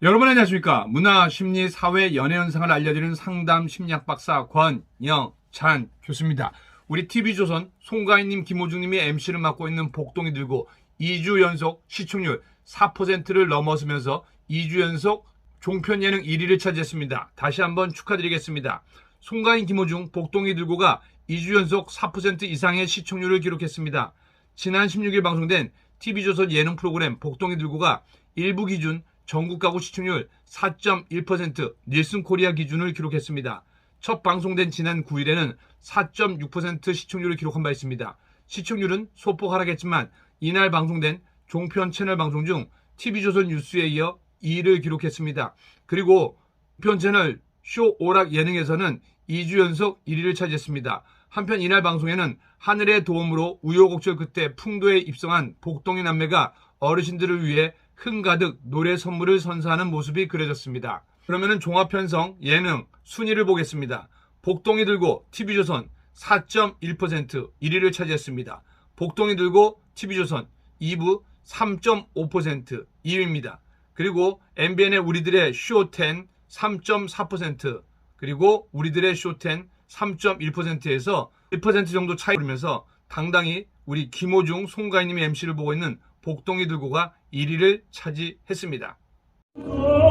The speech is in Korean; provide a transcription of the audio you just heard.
여러분 안녕하십니까? 문화 심리 사회 연애 현상을 알려드리는 상담 심리학 박사 권영찬 교수입니다. 우리 TV조선 송가인님 김호중님이 MC를 맡고 있는 복동이 들고 2주 연속 시청률 4%를 넘어서면서 2주 연속 종편 예능 1위를 차지했습니다. 다시 한번 축하드리겠습니다. 송가인 김호중 복동이 들고가 2주 연속 4% 이상의 시청률을 기록했습니다. 지난 16일 방송된 TV조선 예능 프로그램 복동이 들고가 일부 기준 전국 가구 시청률 4.1% 닐슨 코리아 기준을 기록했습니다. 첫 방송된 지난 9일에는 4.6% 시청률을 기록한 바 있습니다. 시청률은 소폭 하락했지만 이날 방송된 종편 채널 방송 중 TV조선 뉴스에 이어 2위를 기록했습니다. 그리고 종편 채널 쇼 오락 예능에서는 2주 연속 1위를 차지했습니다. 한편 이날 방송에는 하늘의 도움으로 우여곡절 끝에 풍도에 입성한 복동이 남매가 어르신들을 위해 흥가득 노래 선물을 선사하는 모습이 그려졌습니다. 그러면은 종합편성 예능 순위를 보겠습니다. 복동이 들고 TV조선 4.1% 1위를 차지했습니다. 복동이 들고 TV조선 2부 3.5% 2위입니다. 그리고 MBN의 우리들의 쇼10 3.4% 그리고 우리들의 쇼10 3.1%에서 1% 정도 차이 를면서 당당히 우리 김호중, 송가인님의 MC를 보고 있는 복동이 들고가 1위를 차지했습니다. 오